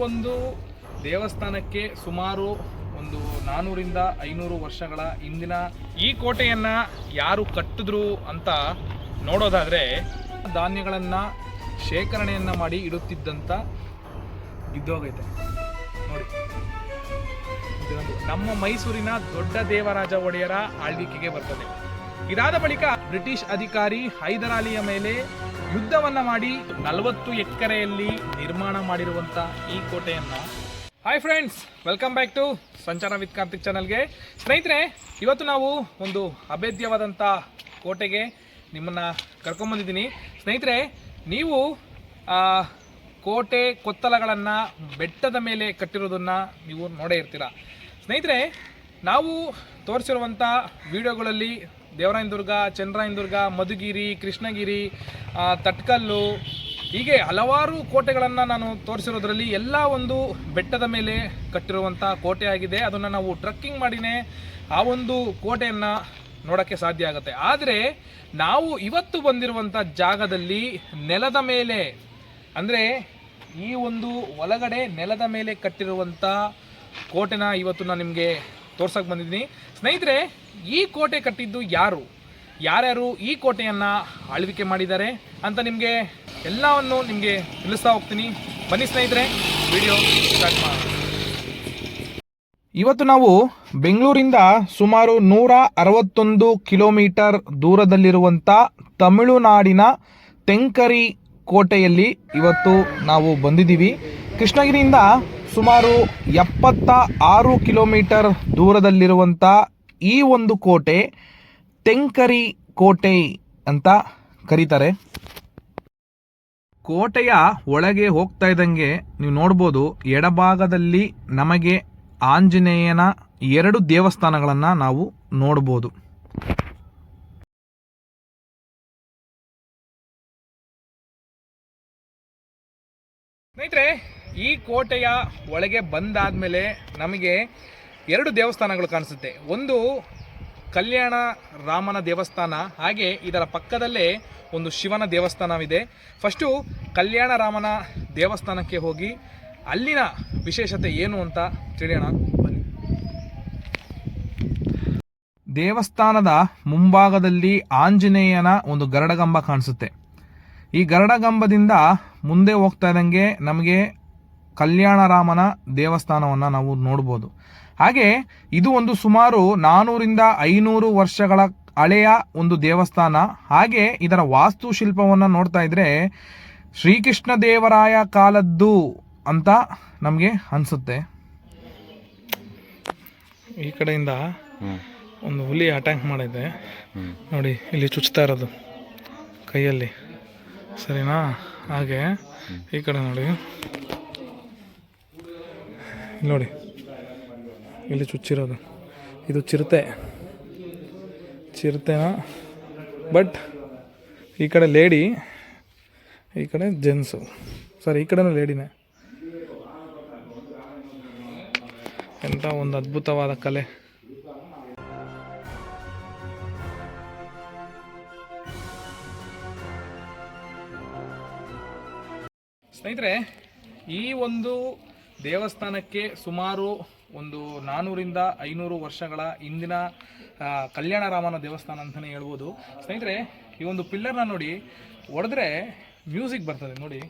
ಒಂದು ದೇವಸ್ಥಾನಕ್ಕೆ ಸುಮಾರು ಒಂದು ನಾನೂರಿಂದ ಐನೂರು ವರ್ಷಗಳ ಹಿಂದಿನ ಈ ಕೋಟೆಯನ್ನ ಯಾರು ಕಟ್ಟಿದ್ರು ಅಂತ ನೋಡೋದಾದ್ರೆ ಧಾನ್ಯಗಳನ್ನು ಶೇಖರಣೆಯನ್ನ ಮಾಡಿ ಇಡುತ್ತಿದ್ದಂತ ಇದ್ದೋಗೈತೆ. ನೋಡಿ. ನಮ್ಮ ಮೈಸೂರಿನ ದೊಡ್ಡ ದೇವರಾಜ ಒಡೆಯರ ಆಳ್ವಿಕೆಗೆ ಬರ್ತದೆ. ಇದಾದ ಬಳಿಕ ಬ್ರಿಟಿಷ್ ಅಧಿಕಾರಿ ಹೈದರಾಲಿಯ ಮೇಲೆ ಯುದ್ಧವನ್ನ ಮಾಡಿ ನಲವತ್ತು ಎಕರೆಯಲ್ಲಿ ನಿರ್ಮಾಣ ಮಾಡಿರುವಂತ ಈ ಕೋಟೆಯನ್ನ. Hi friends welcome back to Sanchara with Karthik ಚಾನಲ್ಗೆ ಸ್ನೇಹಿತರೆ, ಇವತ್ತು ನಾವು ಒಂದು ಅಭೇದ್ಯವಾದಂಥ ಕೋಟೆಗೆ ನಿಮ್ಮನ್ನ ಕರ್ಕೊಂಬಂದಿದ್ದೀನಿ ಸ್ನೇಹಿತರೆ, ನೀವು ಕೋಟೆ ಕೊತ್ತಲಗಳನ್ನು ಬೆಟ್ಟದ ಮೇಲೆ ಕಟ್ಟಿರೋದನ್ನ ನೀವು ನೋಡೇ ಇರ್ತೀರ. ಸ್ನೇಹಿತರೆ, ನಾವು ತೋರಿಸಿರುವಂಥ ವಿಡಿಯೋಗಳಲ್ಲಿ ದೇವರಾಯನದುರ್ಗ, ಚಂದ್ರಾಯನದುರ್ಗ, ಮಧುಗಿರಿ, ಕೃಷ್ಣಗಿರಿ ತಟ್ಕಲ್ಲು, ಹೀಗೆ ಹಲವಾರು ಕೋಟೆಗಳನ್ನು ನಾನು ತೋರಿಸಿರೋದ್ರಲ್ಲಿ ಎಲ್ಲ ಒಂದು ಬೆಟ್ಟದ ಮೇಲೆ ಕಟ್ಟಿರುವಂಥ ಕೋಟೆ ಆಗಿದೆ. ಅದನ್ನು ನಾವು ಟ್ರಕ್ಕಿಂಗ್ ಮಾಡಿನೇ ಆ ಒಂದು ಕೋಟೆಯನ್ನು ನೋಡೋಕ್ಕೆ ಸಾಧ್ಯ ಆಗುತ್ತೆ. ಆದರೆ ನಾವು ಇವತ್ತು ಬಂದಿರುವಂಥ ಜಾಗದಲ್ಲಿ ನೆಲದ ಮೇಲೆ, ಅಂದರೆ ಈ ಒಂದು ಒಳಗಡೆ ನೆಲದ ಮೇಲೆ ಕಟ್ಟಿರುವಂಥ ಕೋಟೆನ ಇವತ್ತು ನಾನು ನಿಮಗೆ ತೋರ್ಸಕ್ಕೆ ಬಂದಿದ್ದೀನಿ. ಸ್ನೇಹಿತರೆ, ಈ ಕೋಟೆ ಕಟ್ಟಿದ್ದು ಯಾರು? ಯಾರ್ಯಾರು ಈ ಕೋಟೆಯನ್ನು ಆಳ್ವಿಕೆ ಮಾಡಿದ್ದಾರೆ ಅಂತ ನಿಮಗೆ ಎಲ್ಲವನ್ನು ನಿಮಗೆ ತಿಳಿಸ್ತಾ ಹೋಗ್ತೀನಿ. ಬನ್ನಿ ಸ್ನೇಹಿತರೆ, ವಿಡಿಯೋ ಸ್ಟಾರ್ಟ್ ಮಾಡೋಣ. ಇವತ್ತು ನಾವು ಬೆಂಗಳೂರಿಂದ ಸುಮಾರು ನೂರ ಅರವತ್ತೊಂದು ಕಿಲೋಮೀಟರ್ ದೂರದಲ್ಲಿರುವಂಥ ತಮಿಳುನಾಡಿನ ತೆಂಕರಿ ಕೋಟೆಯಲ್ಲಿ ಇವತ್ತು ನಾವು ಬಂದಿದ್ದೀವಿ. ಕೃಷ್ಣಗಿರಿಯಿಂದ ಸುಮಾರು ಎಪ್ಪತ್ತ ಆರು ಕಿಲೋಮೀಟರ್ ದೂರದಲ್ಲಿರುವಂಥ ಈ ಒಂದು ಕೋಟೆ ತೆಂಕರಿ ಕೋಟೆ ಅಂತ ಕರೀತಾರೆ. ಕೋಟೆಯ ಒಳಗೆ ಹೋಗ್ತಾ ಇದ್ದಂಗೆ ನೀವು ನೋಡ್ಬೋದು ಎಡಭಾಗದಲ್ಲಿ ನಮಗೆ ಆಂಜನೇಯನ ಎರಡು ದೇವಸ್ಥಾನಗಳನ್ನು ನಾವು ನೋಡ್ಬೋದು. ಸ್ನೇಹಿತರೆ ಈ ಕೋಟೆಯ ಒಳಗೆ ಬಂದಾದ್ಮೇಲೆ ನಮಗೆ ಎರಡು ದೇವಸ್ಥಾನಗಳು ಕಾಣಿಸುತ್ತೆ. ಒಂದು ಕಲ್ಯಾಣ ರಾಮನ ದೇವಸ್ಥಾನ, ಹಾಗೆ ಇದರ ಪಕ್ಕದಲ್ಲೇ ಒಂದು ಶಿವನ ದೇವಸ್ಥಾನವಿದೆ. ಫಸ್ಟು ಕಲ್ಯಾಣ ರಾಮನ ದೇವಸ್ಥಾನಕ್ಕೆ ಹೋಗಿ ಅಲ್ಲಿನ ವಿಶೇಷತೆ ಏನು ಅಂತ ತಿಳಿಯೋಣ. ಬನ್ನಿ. ದೇವಸ್ಥಾನದ ಮುಂಭಾಗದಲ್ಲಿ ಆಂಜನೇಯನ ಒಂದು ಗರಡಗಂಬ ಕಾಣಿಸುತ್ತೆ. ಈ ಗರಡಗಂಬದಿಂದ ಮುಂದೆ ಹೋಗ್ತಾ ಇದ್ದಂಗೆ ನಮಗೆ ಕಲ್ಯಾಣರಾಮನ ದೇವಸ್ಥಾನವನ್ನು ನಾವು ನೋಡ್ಬೋದು. ಹಾಗೆ ಇದು ಒಂದು ಸುಮಾರು ನಾನೂರಿಂದ ಐನೂರು ವರ್ಷಗಳ ಹಳೆಯ ಒಂದು ದೇವಸ್ಥಾನ. ಹಾಗೆ ಇದರ ವಾಸ್ತುಶಿಲ್ಪವನ್ನು ನೋಡ್ತಾ ಇದ್ರೆ ಶ್ರೀಕೃಷ್ಣ ದೇವರಾಯ ಕಾಲದ್ದು ಅಂತ ನಮಗೆ ಅನಿಸುತ್ತೆ. ಈ ಕಡೆಯಿಂದ ಒಂದು ಹುಲಿ ಅಟ್ಯಾಕ್ ಮಾಡಿದೆ. ನೋಡಿ, ಇಲ್ಲಿ ಚುಚ್ತಾ ಇರೋದು ಕೈಯಲ್ಲಿ. ಸರಿನಾ? ಹಾಗೆ ಈ ಕಡೆ ನೋಡಿ. ನೋಡಿ, ಇಲ್ಲಿ ಚುಚ್ಚಿರೋದು. ಇದು ಚಿರತೆ. ಚಿರತೆನ ಬಟ್ ಈ ಕಡೆ ಲೇಡಿ ಈ ಕಡೆ ಜೆಂಟ್ಸು ಸರ್ ಈ ಕಡೆನೂ ಲೇಡಿನೇ ಎಂಥ ಒಂದು ಅದ್ಭುತವಾದ ಕಲೆ. ಸ್ನೇಹಿತರೆ, ಈ ಒಂದು ದೇವಸ್ಥಾನಕ್ಕೆ ಸುಮಾರು ಒಂದು ನಾನೂರಿಂದ ಐನೂರು ವರ್ಷಗಳ ಹಿಂದಿನ ಕಲ್ಯಾಣ ಕಲ್ಯಾಣರಾಮನ ದೇವಸ್ಥಾನ ಅಂತಲೇ ಹೇಳ್ಬೋದು. ಸ್ನೇಹಿತರೆ, ಈ ಒಂದು ಪಿಲ್ಲರ್ನ ನೋಡಿ ಹೊಡೆದ್ರೆ ಮ್ಯೂಸಿಕ್ ಬರ್ತದೆ, ನೋಡಿ.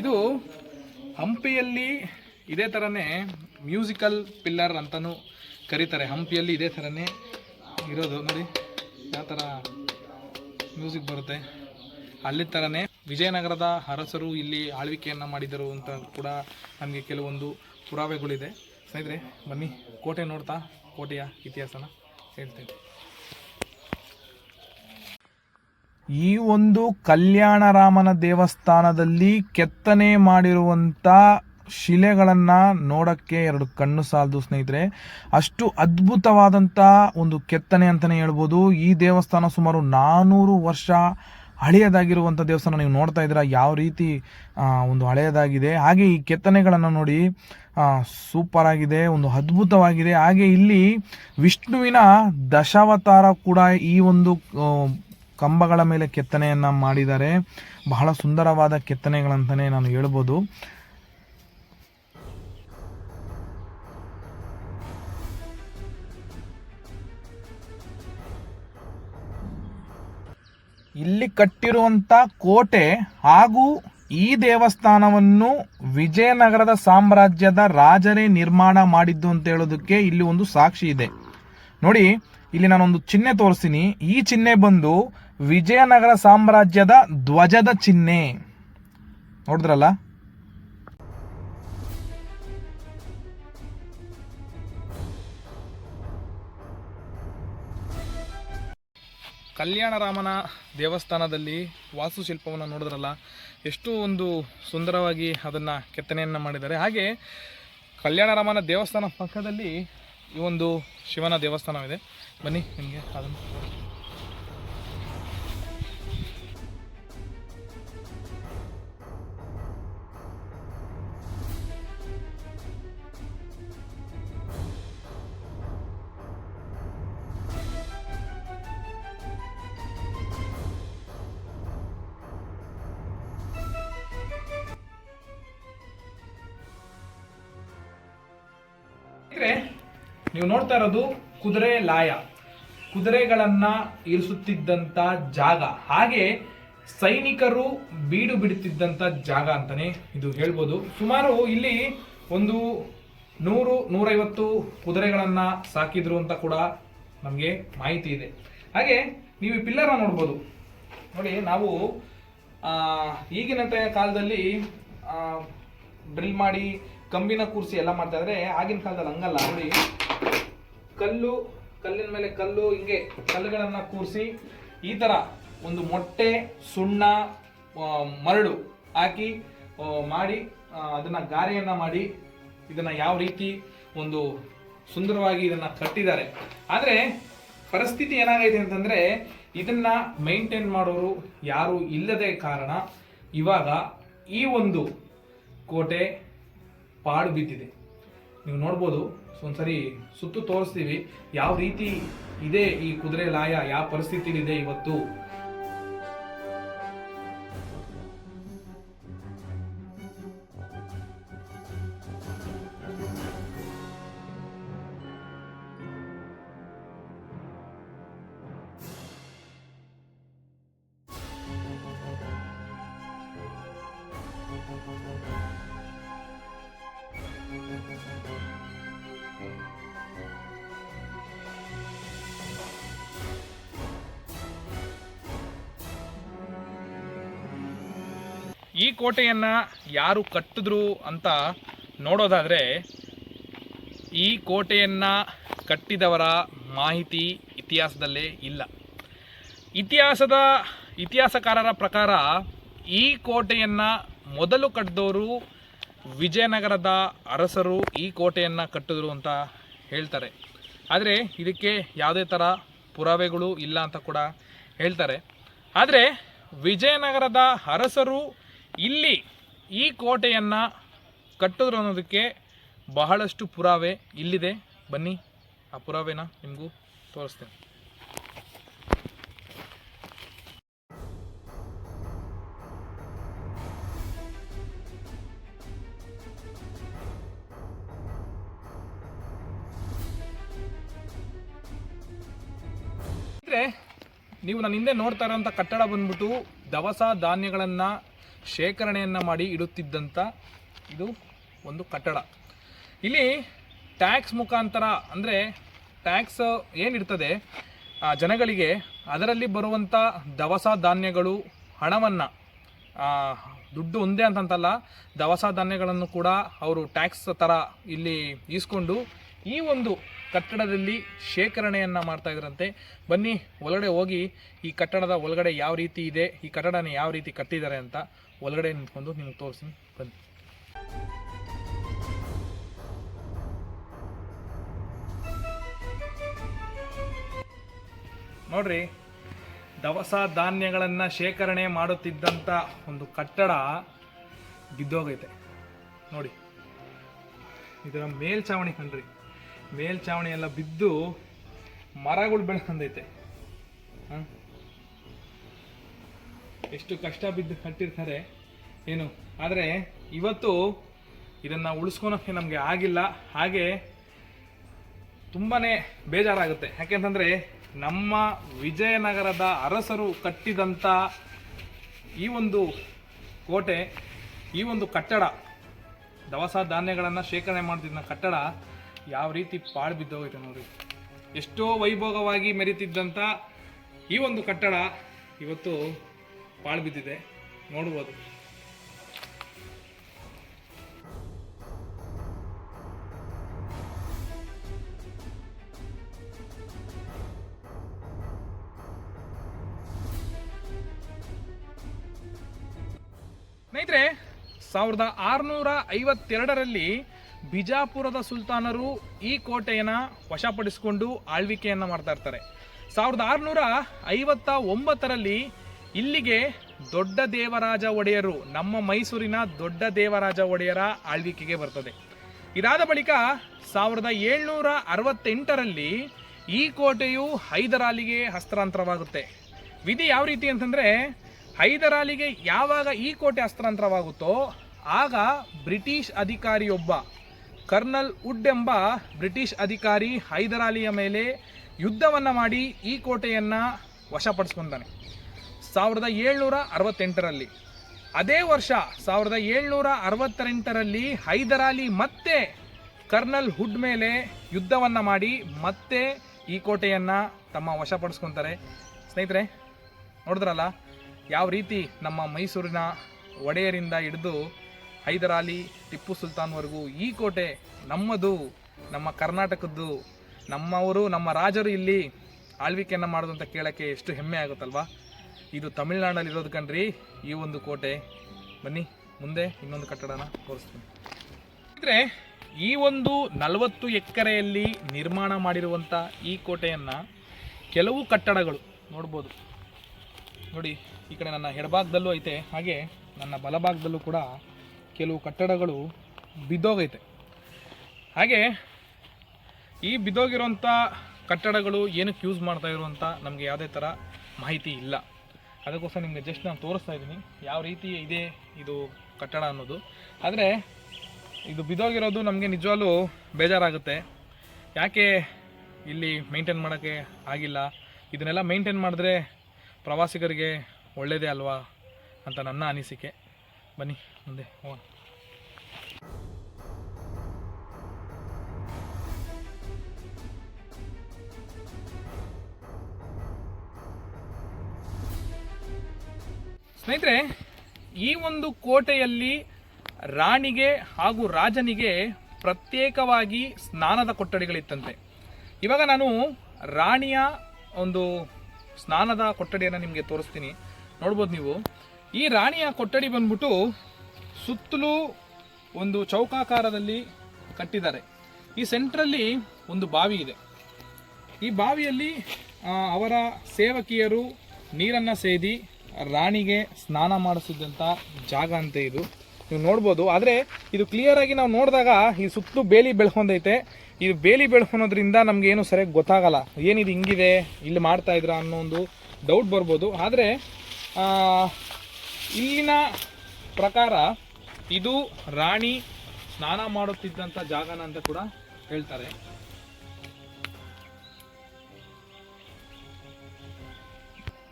ಇದು ಹಂಪಿಯಲ್ಲಿ ಇದೇ ಥರನೇ ಮ್ಯೂಸಿಕಲ್ ಪಿಲ್ಲರ್ ಅಂತಲೂ ಕರೀತಾರೆ. ಹಂಪಿಯಲ್ಲಿ ಇದೇ ಥರನೇ ಇರೋದು. ನೋಡಿ, ಯಾವ ಥರ ಮ್ಯೂಸಿಕ್ ಬರುತ್ತೆ. ಅಲ್ಲಿ ಥರನೇ ವಿಜಯನಗರದ ಅರಸರು ಇಲ್ಲಿ ಆಳ್ವಿಕೆಯನ್ನು ಮಾಡಿದರು ಅಂತ ಕೂಡ ನಮಗೆ ಕೆಲವೊಂದು ಪುರಾವೆಗಳಿದೆ. ಸ್ನೇಹಿತರೆ, ಬನ್ನಿ, ಕೋಟೆ ನೋಡ್ತಾ, ಕೋಟೆಯ ಇತಿಹಾಸನ ಹೇಳ್ತೇನೆ. ಈ ಒಂದು ಕಲ್ಯಾಣರಾಮನ ದೇವಸ್ಥಾನದಲ್ಲಿ ಕೆತ್ತನೆ ಮಾಡಿರುವಂಥ ಶಿಲೆಗಳನ್ನು ನೋಡೋಕ್ಕೆ ಎರಡು ಕಣ್ಣು ಸಾಲದು ಸ್ನೇಹಿತರೆ. ಅಷ್ಟು ಅದ್ಭುತವಾದಂಥ ಒಂದು ಕೆತ್ತನೆ ಅಂತಲೇ ಹೇಳ್ಬೋದು. ಈ ದೇವಸ್ಥಾನ ಸುಮಾರು ನಾನ್ನೂರು ವರ್ಷ ಹಳೆಯದಾಗಿರುವಂಥ ದೇವಸ್ಥಾನ ನೀವು ನೋಡ್ತಾ ಇದ್ದೀರಾ. ಯಾವ ರೀತಿ ಒಂದು ಹಳೆಯದಾಗಿದೆ. ಹಾಗೆ ಈ ಕೆತ್ತನೆಗಳನ್ನು ನೋಡಿ ಸೂಪರ್ ಆಗಿದೆ, ಒಂದು ಅದ್ಭುತವಾಗಿದೆ. ಹಾಗೆ ಇಲ್ಲಿ ವಿಷ್ಣುವಿನ ದಶಾವತಾರ ಕೂಡ ಈ ಒಂದು ಕಂಬಗಳ ಮೇಲೆ ಕೆತ್ತನೆಯನ್ನು ಮಾಡಿದ್ದಾರೆ. ಬಹಳ ಸುಂದರವಾದ ಕೆತ್ತನೆಗಳಂತಲೇ ನಾನು ಹೇಳ್ಬೋದು. ಇಲ್ಲಿ ಕಟ್ಟಿರುವಂತ ಕೋಟೆ ಹಾಗೂ ಈ ದೇವಸ್ಥಾನವನ್ನು ವಿಜಯನಗರದ ಸಾಮ್ರಾಜ್ಯದ ರಾಜರೇ ನಿರ್ಮಾಣ ಮಾಡಿದ್ದು ಅಂತ ಹೇಳೋದಕ್ಕೆ ಇಲ್ಲಿ ಒಂದು ಸಾಕ್ಷಿ ಇದೆ. ನೋಡಿ, ಇಲ್ಲಿ ನಾನೊಂದು ಚಿಹ್ನೆ ತೋರಿಸ್ತೀನಿ. ಈ ಚಿಹ್ನೆ ಬಂದು ವಿಜಯನಗರ ಸಾಮ್ರಾಜ್ಯದ ಧ್ವಜದ ಚಿಹ್ನೆ. ನೋಡಿದ್ರಲ್ಲ? ಕಲ್ಯಾಣರಾಮನ ದೇವಸ್ಥಾನದಲ್ಲಿ ವಾಸ್ತುಶಿಲ್ಪವನ್ನು ನೋಡಿದ್ರಲ್ಲ, ಎಷ್ಟು ಒಂದು ಸುಂದರವಾಗಿ ಅದನ್ನು ಕೆತ್ತನೆಯನ್ನು ಮಾಡಿದ್ದಾರೆ. ಹಾಗೆ ಕಲ್ಯಾಣರಾಮನ ದೇವಸ್ಥಾನ ಪಕ್ಕದಲ್ಲಿ ಈ ಒಂದು ಶಿವನ ದೇವಸ್ಥಾನವಿದೆ. ಬನ್ನಿ, ನಿಮಗೆ ಅದನ್ನು ಇರೋದು ಕುದುರೆ ಲಾಯ, ಕುದುರೆಗಳನ್ನು ಇರಿಸುತ್ತಿದ್ದಂತ ಜಾಗ. ಹಾಗೆ ಸೈನಿಕರು ಬೀಡು ಬಿಡುತ್ತಿದ್ದಂತ ಜಾಗ ಅಂತಾನೆ ಇದು ಹೇಳ್ಬೋದು. ಸುಮಾರು ಇಲ್ಲಿ ಒಂದು ನೂರು, ನೂರೈವತ್ತು ಕುದುರೆಗಳನ್ನು ಸಾಕಿದ್ರು ಅಂತ ಕೂಡ ನಮಗೆ ಮಾಹಿತಿ ಇದೆ. ಹಾಗೆ ನೀವು ಈ ನೋಡ್ಬೋದು. ನೋಡಿ, ನಾವು ಈಗಿನ ಕಾಲದಲ್ಲಿ ಡ್ರಿಲ್ ಮಾಡಿ, ಕಂಬಿನ ಕೂರಿಸಿ ಎಲ್ಲ ಮಾಡ್ತಾ ಇದ್ರೆ ಆಗಿನ ಕಾಲದಲ್ಲಿ ಹಂಗಲ್ಲ. ನೋಡಿ ಕಲ್ಲು, ಕಲ್ಲಿನ ಮೇಲೆ ಕಲ್ಲು, ಹಿಂಗೆ ಕಲ್ಲುಗಳನ್ನು ಕೂರಿಸಿ ಈ ತರ ಒಂದು ಮೊಟ್ಟೆ, ಸುಣ್ಣ ಮರಳು ಹಾಕಿ ಮಾಡಿ ಅದನ್ನ ಗಾರೆಯನ್ನ ಮಾಡಿ ಇದನ್ನ ಯಾವ ರೀತಿ ಒಂದು ಸುಂದರವಾಗಿ ಇದನ್ನ ಕಟ್ಟಿದ್ದಾರೆ. ಆದರೆ ಪರಿಸ್ಥಿತಿ ಏನಾಗೈತೆ ಅಂತಂದ್ರೆ ಇದನ್ನ ಮೈಂಟೈನ್ ಮಾಡೋರು ಯಾರು ಇಲ್ಲದೆ ಕಾರಣ ಇವಾಗ ಈ ಒಂದು ಕೋಟೆ ಪಾಡು ಬಿದ್ದಿದೆ. ನೀವು ನೋಡ್ಬೋದು ಒಂದ್ಸರಿ ಸುತ್ತು ತೋರಿಸ್ತೀವಿ. ಯಾವ ರೀತಿ ಇದೆ ಈ ಕುದುರೆ ಲಾಯ? ಯಾವ ಪರಿಸ್ಥಿತಿಲಿದೆ ಇವತ್ತು? ಈ ಕೋಟೆಯನ್ನು ಯಾರು ಕಟ್ಟಿದ್ರು ಅಂತ ನೋಡೋದಾದರೆ ಈ ಕೋಟೆಯನ್ನು ಕಟ್ಟಿದವರ ಮಾಹಿತಿ ಇತಿಹಾಸದಲ್ಲೇ ಇಲ್ಲ. ಇತಿಹಾಸದ ಇತಿಹಾಸಕಾರರ ಪ್ರಕಾರ ಈ ಕೋಟೆಯನ್ನು ಮೊದಲು ಕಟ್ಟಿದವರು ವಿಜಯನಗರದ ಅರಸರು ಈ ಕೋಟೆಯನ್ನು ಕಟ್ಟಿದ್ರು ಅಂತ ಹೇಳ್ತಾರೆ. ಆದರೆ ಇದಕ್ಕೆ ಯಾವುದೇ ಥರ ಪುರಾವೆಗಳು ಇಲ್ಲ ಅಂತ ಕೂಡ ಹೇಳ್ತಾರೆ. ಆದರೆ ವಿಜಯನಗರದ ಅರಸರು ಇಲ್ಲಿ ಈ ಕೋಟೆಯನ್ನು ಕಟ್ಟಿದ್ರು ಅನ್ನೋದಕ್ಕೆ ಬಹಳಷ್ಟು ಪುರಾವೆ ಇಲ್ಲಿದೆ. ಬನ್ನಿ, ಆ ಪುರಾವೆನ ನಿಮಗೂ ತೋರಿಸ್ತೇನೆ. ನೀವು ನನ್ನ ಹಿಂದೆ ನೋಡ್ತಾ ಇರೋಂಥ ಕಟ್ಟಡ ಬಂದ್ಬಿಟ್ಟು ದವಸ ಧಾನ್ಯಗಳನ್ನು ಶೇಖರಣೆಯನ್ನು ಮಾಡಿ ಇಡುತ್ತಿದ್ದಂಥ ಇದು ಒಂದು ಕಟ್ಟಡ. ಇಲ್ಲಿ ಟ್ಯಾಕ್ಸ್ ಮುಖಾಂತರ ಅಂದರೆ ಟ್ಯಾಕ್ಸ್ ಏನಿರ್ತದೆ ಜನಗಳಿಗೆ ಅದರಲ್ಲಿ ಬರುವಂಥ ದವಸ ಧಾನ್ಯಗಳು, ಹಣವನ್ನು ದುಡ್ಡು ಒಂದೇ ಅಂತಂತಲ್ಲ, ದವಸ ಧಾನ್ಯಗಳನ್ನು ಕೂಡ ಅವರು ಟ್ಯಾಕ್ಸ್ ಥರ ಇಲ್ಲಿ ಈಸ್ಕೊಂಡು ಈ ಒಂದು ಕಟ್ಟಡದಲ್ಲಿ ಶೇಖರಣೆಯನ್ನು ಮಾಡ್ತಾ ಇದ್ರಂತೆ. ಬನ್ನಿ, ಒಳಗಡೆ ಹೋಗಿ ಈ ಕಟ್ಟಡದ ಒಳಗಡೆ ಯಾವ ರೀತಿ ಇದೆ, ಈ ಕಟ್ಟಡನ ಯಾವ ರೀತಿ ಕಟ್ಟಿದ್ದಾರೆ ಅಂತ ಒಳಗಡೆ ನಿಂತ್ಕೊಂಡು ನಿಮ್ಗೆ ತೋರಿಸ್ತೀನಿ. ಬನ್ನಿ. ನೋಡ್ರಿ, ದವಸ ಧಾನ್ಯಗಳನ್ನು ಶೇಖರಣೆ ಮಾಡುತ್ತಿದ್ದಂಥ ಒಂದು ಕಟ್ಟಡ ಬಿದ್ದೋಗೈತೆ. ನೋಡಿ, ಇದರ ಮೇಲ್ಛಾವಣಿ ಕಣ್ರಿ. ಮೇಲ್ಛಾವಣಿ ಎಲ್ಲ ಬಿದ್ದು ಮರಗಳು ಬೆಳ್ಕೊಂಡೈತೆ ಹ? ಎಷ್ಟು ಕಷ್ಟ ಬಿದ್ದು ಕಟ್ಟಿರ್ತಾರೆ. ಏನು? ಆದರೆ ಇವತ್ತು ಇದನ್ನು ಉಳಿಸ್ಕೊಳೋಕ್ಕೆ ನಮಗೆ ಆಗಿಲ್ಲ. ಹಾಗೆ ತುಂಬಾ ಬೇಜಾರಾಗುತ್ತೆ. ಯಾಕೆಂತಂದರೆ ನಮ್ಮ ವಿಜಯನಗರದ ಅರಸರು ಕಟ್ಟಿದಂಥ ಈ ಒಂದು ಕೋಟೆ, ಈ ಒಂದು ಕಟ್ಟಡ, ದವಸ ಧಾನ್ಯಗಳನ್ನು ಶೇಖರಣೆ ಮಾಡ್ತಿದ್ದ ಕಟ್ಟಡ ಯಾವ ರೀತಿ ಪಾಳು ಬಿದ್ದೋಗೈತೆ ನೋಡಿ. ಎಷ್ಟೋ ವೈಭೋಗವಾಗಿ ಮೆರೀತಿದ್ದಂಥ ಈ ಒಂದು ಕಟ್ಟಡ ಇವತ್ತು ಪಾಳು ಬಿದ್ದಿದೆ. ನೋಡ್ಬೋದು. ಸ್ನೇಹಿತರೆ, ಸಾವಿರದ ಆರುನೂರ ಐವತ್ತೆರಡರಲ್ಲಿ ಬಿಜಾಪುರದ ಸುಲ್ತಾನರು ಈ ಕೋಟೆಯನ್ನು ವಶಪಡಿಸಿಕೊಂಡು ಆಳ್ವಿಕೆಯನ್ನು ಮಾಡ್ತಾ ಇರ್ತಾರೆ. ಸಾವಿರದ ಆರುನೂರ ಐವತ್ತ ಒಂಬತ್ತರಲ್ಲಿ ಇಲ್ಲಿಗೆ ದೊಡ್ಡ ದೇವರಾಜ ಒಡೆಯರು, ನಮ್ಮ ಮೈಸೂರಿನ ದೊಡ್ಡ ದೇವರಾಜ ಒಡೆಯರ ಆಳ್ವಿಕೆಗೆ ಬರ್ತದೆ. ಇದಾದ ಬಳಿಕ ಸಾವಿರದ ಏಳ್ನೂರ ಅರವತ್ತೆಂಟರಲ್ಲಿ ಈ ಕೋಟೆಯು ಹೈದರಾಲಿಗೆ ಹಸ್ತಾಂತರವಾಗುತ್ತೆ. ವಿಧಿ ಯಾವ ರೀತಿ ಅಂತಂದ್ರೆ, ಹೈದರಾಲಿಗೆ ಯಾವಾಗ ಈ ಕೋಟೆ ಹಸ್ತಾಂತರವಾಗುತ್ತೋ, ಆಗ ಬ್ರಿಟಿಷ್ ಅಧಿಕಾರಿಯೊಬ್ಬ, ಕರ್ನಲ್ ವುಡ್ ಎಂಬ ಬ್ರಿಟಿಷ್ ಅಧಿಕಾರಿ ಹೈದರಾಲಿಯ ಮೇಲೆ ಯುದ್ಧವನ್ನು ಮಾಡಿ ಈ ಕೋಟೆಯನ್ನು ವಶಪಡಿಸ್ಕೊಂತಾನೆ ಸಾವಿರದ ಏಳ್ನೂರ ಅರವತ್ತೆಂಟರಲ್ಲಿ. ಅದೇ ವರ್ಷ ಸಾವಿರದ ಏಳ್ನೂರ ಅರವತ್ತೆಂಟರಲ್ಲಿ ಹೈದರಾಲಿ ಮತ್ತೆ ಕರ್ನಲ್ ಹುಡ್ ಮೇಲೆ ಯುದ್ಧವನ್ನ ಮಾಡಿ ಮತ್ತೆ ಈ ಕೋಟೆಯನ್ನ ತಮ್ಮ ವಶಪಡಿಸ್ಕೊಂತಾರೆ. ಸ್ನೇಹಿತರೆ, ನೋಡಿದ್ರಲ್ಲ ಯಾವ ರೀತಿ ನಮ್ಮ ಮೈಸೂರಿನ ಒಡೆಯರಿಂದ ಹಿಡಿದು ಹೈದರಾಲಿ ಟಿಪ್ಪು ಸುಲ್ತಾನ್ವರೆಗೂ ಈ ಕೋಟೆ ನಮ್ಮದು, ನಮ್ಮ ಕರ್ನಾಟಕದ್ದು, ನಮ್ಮವರು, ನಮ್ಮ ರಾಜರು ಇಲ್ಲಿ ಆಳ್ವಿಕೆಯನ್ನು ಮಾಡೋದು ಅಂತ ಕೇಳೋಕ್ಕೆ ಎಷ್ಟು ಹೆಮ್ಮೆ ಆಗುತ್ತಲ್ವಾ? ಇದು ತಮಿಳ್ನಾಡಲ್ಲಿ ಇರೋದು ಕಣ್ರಿ, ಈ ಒಂದು ಕೋಟೆ. ಬನ್ನಿ, ಮುಂದೆ ಇನ್ನೊಂದು ಕಟ್ಟಡನ ತೋರಿಸ್ತೀನಿ. ಅಂದರೆ ಈ ಒಂದು ನಲವತ್ತು ಎಕರೆಯಲ್ಲಿ ನಿರ್ಮಾಣ ಮಾಡಿರುವಂಥ ಈ ಕೋಟೆಯನ್ನು ಕೆಲವು ಕಟ್ಟಡಗಳು, ನೋಡ್ಬೋದು. ನೋಡಿ, ಈ ಕಡೆ ನನ್ನ ಎಡಭಾಗದಲ್ಲೂ ಐತೆ, ಹಾಗೆ ನನ್ನ ಬಲಭಾಗದಲ್ಲೂ ಕೂಡ ಕೆಲವು ಕಟ್ಟಡಗಳು ಬಿದ್ದೋಗೈತೆ. ಹಾಗೆ ಈ ಬಿದ್ದೋಗಿರೋಂಥ ಕಟ್ಟಡಗಳು ಏನಕ್ಕೆ ಯೂಸ್ ಮಾಡ್ತಾ ಇರುವಂಥ ನಮಗೆ ಯಾವುದೇ ಥರ ಮಾಹಿತಿ ಇಲ್ಲ. ಅದಕ್ಕೋಸ್ಕರ ನಿಮಗೆ ಜಸ್ಟ್ ನಾನು ತೋರಿಸ್ತಾ ಇದ್ದೀನಿ. ಯಾವ ರೀತಿ ಇದೆ ಇದು ಕಟ್ಟಡ ಅನ್ನೋದು. ಆದರೆ ಇದು ಬಿದ್ದೋಗಿರೋದು ನಮಗೆ ನಿಜವಾಗ್ಲೂ ಬೇಜಾರಾಗುತ್ತೆ. ಯಾಕೆ ಇಲ್ಲಿ ಮೇಂಟೈನ್ ಮಾಡೋಕ್ಕೆ ಆಗಿಲ್ಲ? ಇದನ್ನೆಲ್ಲ ಮೇಂಟೈನ್ ಮಾಡಿದ್ರೆ ಪ್ರವಾಸಿಗರಿಗೆ ಒಳ್ಳೆಯದೇ ಅಲ್ವಾ ಅಂತ ನನ್ನ ಅನಿಸಿಕೆ. ಬನ್ನಿ, ಮುಂದೆ ಹೋಗೋಣ. ಸ್ನೇಹಿತರೆ, ಈ ಒಂದು ಕೋಟೆಯಲ್ಲಿ ರಾಣಿಗೆ ಹಾಗೂ ರಾಜನಿಗೆ ಪ್ರತ್ಯೇಕವಾಗಿ ಸ್ನಾನದ ಕೊಠಡಿಗಳಿತ್ತಂತೆ. ಇವಾಗ ನಾನು ರಾಣಿಯ ಒಂದು ಸ್ನಾನದ ಕೊಠಡಿಯನ್ನು ನಿಮಗೆ ತೋರಿಸ್ತೀನಿ. ನೋಡ್ಬೋದು ನೀವು. ಈ ರಾಣಿಯ ಕೊಠಡಿ ಬಂದ್ಬಿಟ್ಟು ಸುತ್ತಲೂ ಒಂದು ಚೌಕಾಕಾರದಲ್ಲಿ ಕಟ್ಟಿದ್ದಾರೆ. ಈ ಸೆಂಟ್ರಲ್ಲಿ ಒಂದು ಬಾವಿ ಇದೆ. ಈ ಬಾವಿಯಲ್ಲಿ ಅವರ ಸೇವಕಿಯರು ನೀರನ್ನು ಸೇದಿ ರಾಣಿಗೆ ಸ್ನಾನ ಮಾಡಿಸಿದಂಥ ಜಾಗ ಅಂತ ಇದು. ನೀವು ನೋಡ್ಬೋದು. ಆದರೆ ಇದು ಕ್ಲಿಯರ್ ಆಗಿ ನಾವು ನೋಡಿದಾಗ ಈ ಸುತ್ತಲೂ ಬೇಲಿ ಬೆಳ್ಕೊಂಡೈತೆ. ಇದು ಬೇಲಿ ಬೆಳ್ಕೊಳೋದ್ರಿಂದ ಏನು ಸರಿಯಾಗಿ ಗೊತ್ತಾಗಲ್ಲ. ಏನಿದು ಹಿಂಗಿದೆ, ಇಲ್ಲಿ ಮಾಡ್ತಾ ಇದ್ರ ಅನ್ನೋ ಒಂದು ಡೌಟ್ ಬರ್ಬೋದು. ಆದರೆ ಇಲ್ಲಿನ ಪ್ರಕಾರ ಇದು ರಾಣಿ ಸ್ನಾನ ಮಾಡುತ್ತಿದ್ದಂಥ ಜಾಗನ ಅಂತ ಕೂಡ ಹೇಳ್ತಾರೆ.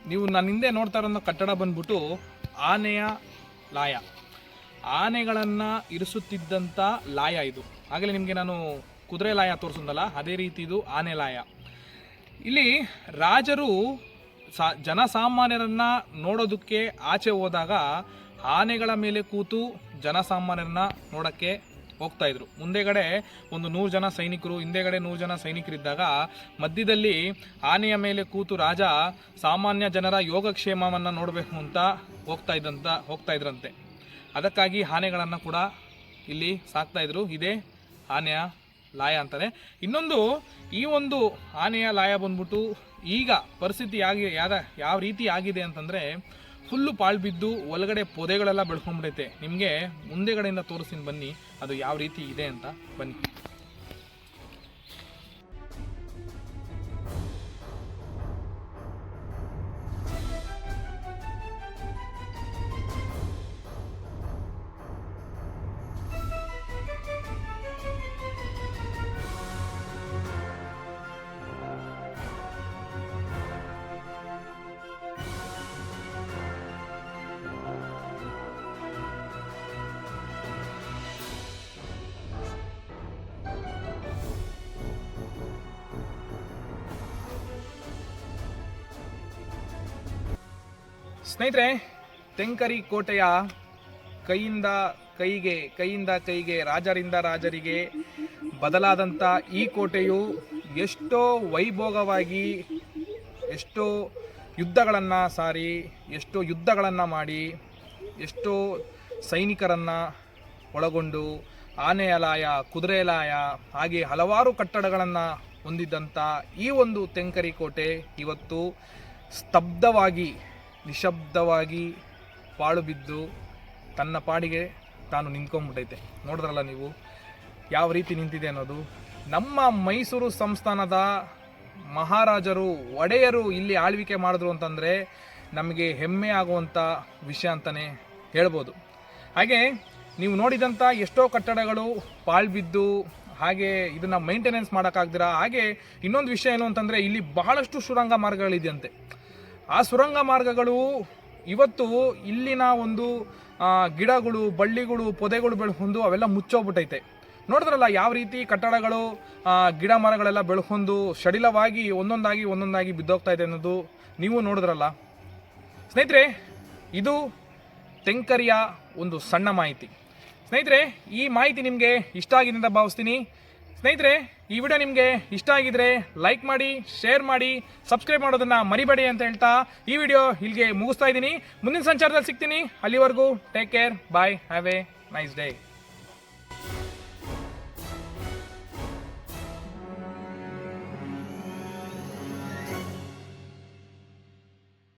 ನೀವು ನನ್ನ ಹಿಂದೆ ನೋಡ್ತಾ ಇರೋ ಕಟ್ಟಡ ಬಂದ್ಬಿಟ್ಟು ಆನೆಯ ಲಾಯ. ಆನೆಗಳನ್ನು ಇರಿಸುತ್ತಿದ್ದಂಥ ಲಾಯ ಇದು. ಆಗಲೇ ನಿಮಗೆ ನಾನು ಕುದುರೆ ಲಾಯ ತೋರಿಸಿದ್ನಲ್ಲ ಅದೇ ರೀತಿ ಇದು ಆನೆ ಲಾಯ. ಇಲ್ಲಿ ರಾಜರು ಸಾ, ಜನಸಾಮಾನ್ಯರನ್ನ ನೋಡೋದಕ್ಕೆ ಆಚೆ ಹೋದಾಗ ಆನೆಗಳ ಮೇಲೆ ಕೂತು ಜನಸಾಮಾನ್ಯರನ್ನ ನೋಡೋಕ್ಕೆ ಹೋಗ್ತಾ ಇದ್ರು. ಮುಂದೆಗಡೆ ಒಂದು ನೂರು ಜನ ಸೈನಿಕರು, ಹಿಂದೆಗಡೆ ನೂರು ಜನ ಸೈನಿಕರಿದ್ದಾಗ ಮಧ್ಯದಲ್ಲಿ ಆನೆಯ ಮೇಲೆ ಕೂತು ರಾಜ ಸಾಮಾನ್ಯ ಜನರ ಯೋಗಕ್ಷೇಮವನ್ನು ನೋಡಬೇಕು ಅಂತ ಹೋಗ್ತಾ ಇದ್ದಂತ, ಹೋಗ್ತಾ ಇದ್ರಂತೆ. ಅದಕ್ಕಾಗಿ ಆನೆಗಳನ್ನು ಕೂಡ ಇಲ್ಲಿ ಸಾಕ್ತಾ ಇದ್ರು. ಇದೇ ಆನೆಯ ಲಾಯ ಅಂತಾರೆ ಇನ್ನೊಂದು, ಈ ಒಂದು ಆನೆಯ ಲಾಯ ಬಂದ್ಬಿಟ್ಟು ಈಗ ಪರಿಸ್ಥಿತಿ ಆಗಿ ಯಾದ ಯಾವ ರೀತಿ ಆಗಿದೆ ಅಂತಂದರೆ ಫುಲ್ಲು ಪಾಳು ಬಿದ್ದು ಒಳಗಡೆ ಪೊದೆಗಳೆಲ್ಲ ಬೆಳ್ಕೊಂಡ್ಬಿಡೈತೆ ನಿಮಗೆ ಮುಂದೆಗಡೆಯಿಂದ ತೋರಿಸ್ತೀನಿ ಬನ್ನಿ, ಅದು ಯಾವ ರೀತಿ ಇದೆ ಅಂತ ಬನ್ನಿ. ಸ್ನೇಹಿತರೆ, ತೆಂಕರಿ ಕೋಟೆಯ ಕೈಯಿಂದ ಕೈಗೆ ಕೈಯಿಂದ ಕೈಗೆ, ರಾಜರಿಂದ ರಾಜರಿಗೆ ಬದಲಾದಂಥ ಈ ಕೋಟೆಯು ಎಷ್ಟೋ ವೈಭೋಗವಾಗಿ, ಎಷ್ಟೋ ಯುದ್ಧಗಳನ್ನು ಸಾರಿ, ಎಷ್ಟೋ ಯುದ್ಧಗಳನ್ನು ಮಾಡಿ, ಎಷ್ಟೋ ಸೈನಿಕರನ್ನು ಒಳಗೊಂಡು ಆನೆಯಲಾಯ ಕುದುರೆಲಾಯ ಕುದುರೆ ಹಾಗೆ ಹಲವಾರು ಕಟ್ಟಡಗಳನ್ನು ಹೊಂದಿದ್ದಂಥ ಈ ಒಂದು ತೆಂಕರಿ ಕೋಟೆ ಇವತ್ತು ಸ್ತಬ್ಧವಾಗಿ ನಿಶಬ್ದವಾಗಿ ಪಾಳು ಬಿದ್ದು ತನ್ನ ಪಾಡಿಗೆ ತಾನು ನಿಂತ್ಕೊಂಡ್ಬಿಟ್ಟೈತೆ. ನೋಡಿದ್ರಲ್ಲ ನೀವು? ಯಾವ ರೀತಿ ನಿಂತಿದೆ ಅನ್ನೋದು? ನಮ್ಮ ಮೈಸೂರು ಸಂಸ್ಥಾನದ ಮಹಾರಾಜರು, ಒಡೆಯರು ಇಲ್ಲಿ ಆಳ್ವಿಕೆ ಮಾಡಿದ್ರು ಅಂತಂದರೆ ನಮಗೆ ಹೆಮ್ಮೆ ಆಗುವಂಥ ವಿಷಯ ಅಂತಲೇ ಹೇಳ್ಬೋದು. ಹಾಗೆ ನೀವು ನೋಡಿದಂಥ ಎಷ್ಟೋ ಕಟ್ಟಡಗಳು ಪಾಳ್ಬಿದ್ದು ಹಾಗೆ ಇದನ್ನು ಮೈಂಟೆನೆನ್ಸ್ ಮಾಡೋಕ್ಕಾಗ್ದಿರ. ಹಾಗೆ ಇನ್ನೊಂದು ವಿಷಯ ಏನು ಅಂತಂದರೆ ಇಲ್ಲಿ ಬಹಳಷ್ಟು ಸುರಂಗ ಮಾರ್ಗಗಳಿದೆಯಂತೆ ಆ ಸುರಂಗ ಮಾರ್ಗಗಳು ಇವತ್ತು ಇಲ್ಲಿನ ಒಂದು ಗಿಡಗಳು, ಬಳ್ಳಿಗಳು, ಪೊದೆಗಳು ಬೆಳ್ಕೊಂಡು ಅವೆಲ್ಲ ಮುಚ್ಚೋಗ್ಬಿಟ್ಟೈತೆ. ನೋಡಿದ್ರಲ್ಲ ಯಾವ ರೀತಿ ಕಟ್ಟಡಗಳು ಗಿಡ ಮರಗಳೆಲ್ಲ ಬೆಳ್ಕೊಂಡು ಸಡಿಲವಾಗಿ ಒಂದೊಂದಾಗಿ ಒಂದೊಂದಾಗಿ ಬಿದ್ದೋಗ್ತಾ ಇದೆ ಅನ್ನೋದು ನೀವು ನೋಡಿದ್ರಲ್ಲ. ಸ್ನೇಹಿತರೆ, ಇದು ತೆಂಕರಿಯ ಒಂದು ಸಣ್ಣ ಮಾಹಿತಿ. ಸ್ನೇಹಿತರೆ, ಈ ಮಾಹಿತಿ ನಿಮಗೆ ಇಷ್ಟ ಆಗಿದೆ ಅಂತ ಭಾವಿಸ್ತೀನಿ. ಸ್ನೇಹಿತರೆ, ಈ ವಿಡಿಯೋ ನಿಮಗೆ ಇಷ್ಟ ಆಗಿದ್ರೆ ಲೈಕ್ ಮಾಡಿ ಶೇರ್ ಮಾಡಿ ಸಬ್ಸ್ಕ್ರೈಬ್ ಮಾಡೋದನ್ನ ಮರಿಬೇಡಿ ಅಂತ ಹೇಳ್ತಾ ಈ ವಿಡಿಯೋ ಇಲ್ಲಿಗೆ ಮುಗಿಸ್ತಾ ಇದ್ದೀನಿ. ಮುಂದಿನ ಸಂಚಾರದಲ್ಲಿ ಸಿಗ್ತೀನಿ. ಅಲ್ಲಿವರೆಗೂ take care bye have a nice day